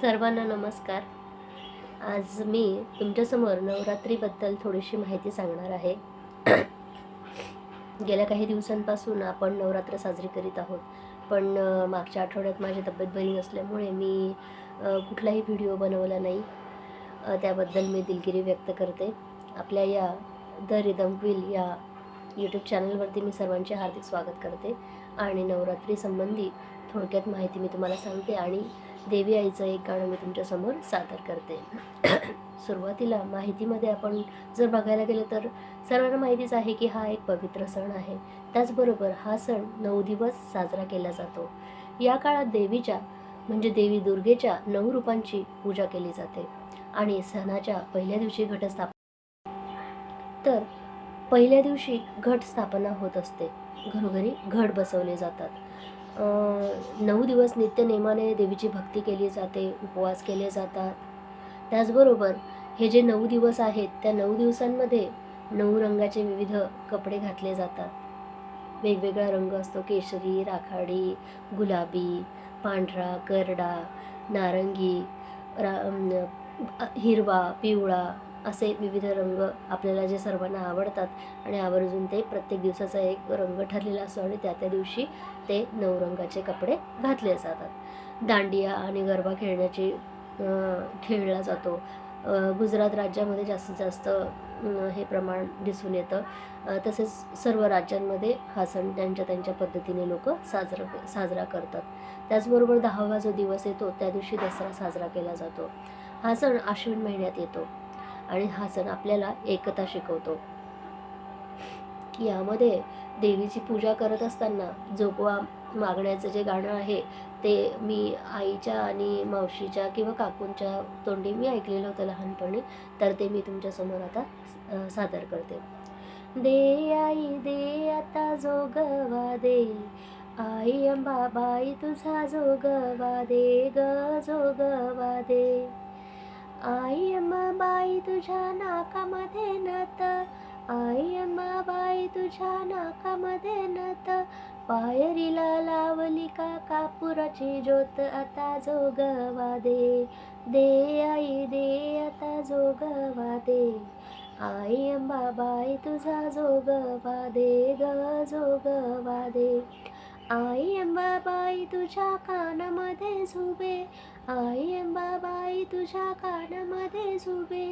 सर्वांना नमस्कार. आज मी तुमच्यासमोर नवरात्रीबद्दल थोडीशी माहिती सांगणार आहे. गेल्या काही दिवसांपासून आपण नवरात्र साजरी करीत आहोत. पण मागच्या आठवड्यात माझी तब्येत बरी नसल्यामुळे मी कुठलाही व्हिडिओ बनवला नाही. त्याबद्दल मी दिलगिरी व्यक्त करते. आपल्या या द रिदम विल या यूट्यूब चॅनलवरती मी सर्वांचे हार्दिक स्वागत करते. आणि नवरात्री संबंधी थोडक्यात माहिती मी तुम्हाला सांगते. आणि देवी आईचं एक गाणं मी तुमच्यासमोर सादर करते. सुरुवातीला माहितीमध्ये आपण जर बघायला गेलं तर सर्वांना माहितीच आहे की हा एक पवित्र सण आहे. त्याचबरोबर हा सण नऊ दिवस साजरा केला जातो. या काळात देवीच्या म्हणजे देवी दुर्गेच्या नऊ रूपांची पूजा केली जाते आणि सणाच्या पहिल्या दिवशी घटस्थापना तर पहिल्या दिवशी घट स्थापना होत असते. घरोघरी घट बसवले जातात. नऊ दिवस नित्यनेमाने देवीची भक्ती केली जाते उपवास केले जातात. त्याचबरोबर हे जे नऊ दिवस आहेत त्या नऊ दिवसांमध्ये नऊ रंगाचे विविध कपडे घातले जातात. वेगवेगळा रंग असतो केशरी राखाडी गुलाबी पांढरा करडा नारंगी रा हिरवा पिवळा असे विविध रंग आपल्याला जे सर्वांना आवडतात आणि आवर्जून ते प्रत्येक दिवसाचा एक रंग ठरलेला असतो आणि त्या त्या दिवशी ते नऊ रंगाचे कपडे घातले जातात. दांडिया आणि गरबा खेळण्याची खेळला जातो. गुजरात राज्यामध्ये जास्तीत जास्त हे प्रमाण दिसून येतं. तसेच सर्व राज्यांमध्ये हा सण त्यांच्या त्यांच्या पद्धतीने लोक साजरा साजरा करतात. त्याचबरोबर दहावा जो दिवस येतो त्या दिवशी दसरा साजरा केला जातो. हा सण आश्विन महिन्यात येतो. आणि हा सण आपल्याला एकता शिकवतो. यामध्ये देवीची पूजा करत असताना जोगवा मागण्याचं जे गाणं आहे ते मी आईच्या आणि मावशीच्या किंवा काकूंच्या तोंडी मी ऐकलेलं होतं लहानपणी तर ते मी तुमच्यासमोर आता सादर करते. दे आई दे आता जोगवा दे. आई अंबाबाई तुझा जोगवा दे ग जोगवा दे. बाई तुझ्या नाकामध्ये नत. आई अंबाबाई तुझ्या नाकामध्ये नत. पायरीला लावली का कापुराची ज्योत आता जोगवा दे. दे आई दे आता जोगवा दे. आई अंबाबाई तुझा जोगवा दे ग जोगवा दे. आई अंबाबाई तुझ्या कानामध्ये झुबे. आई अंबाबाई तुझ्या कानामध्ये झुबे.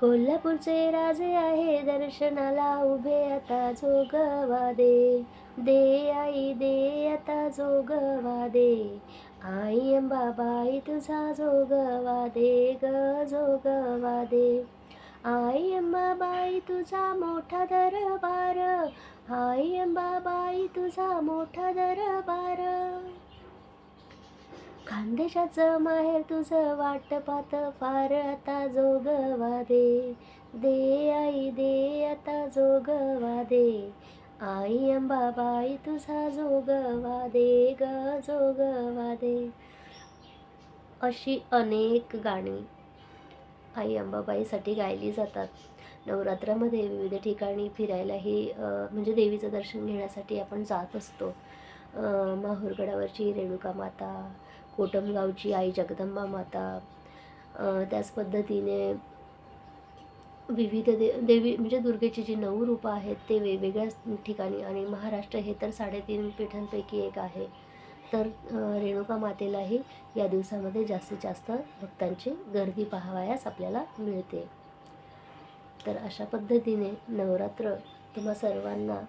कोल्हापूरचे राजे आहे दर्शनाला उभे. आता जोगवा दे दे आई दे आता जोगवा दे. आई अंबाबाई तुझा जोगवा दे ग जोगवा दे. आई अंबाबाई तुझा मोठा दरबार. आई अंबाबाई तुझा मोठा दरबार. खानदेशाचं माहेर तुझं वाटपात फार आता जोगवा दे. दे आई दे आता जोगवा दे. आई अंबाबाई तुझा जोगवा दे ग जोगवा दे. अशी अनेक गाणी आई अंबाबाईसाठी गायली जातात. नवरात्रामध्ये विविध ठिकाणी फिरायलाही म्हणजे देवीचं दर्शन घेण्यासाठी आपण जात असतो. माहूरगडावरची रेणुका माता कोटमगावची आई जगदंबा माता त्याच पद्धतीने विविध दे देवी म्हणजे दुर्गेची जी नऊ रूपं आहेत ते वेगवेगळ्या ठिकाणी आणि महाराष्ट्र हे तर साडेतीन पीठांपैकी एक आहे. तर रेणुका मातेलाही या दिवसामध्ये जास्तीत जास्त भक्तांची गर्दी पाहावयास आपल्याला मिळते. तर अशा पद्धतीने नवरात्र तुम्हा सर्वांना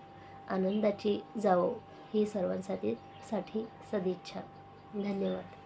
आनंदाची जावो ही सर्वांसाठी साठी सदिच्छा. धन्यवाद.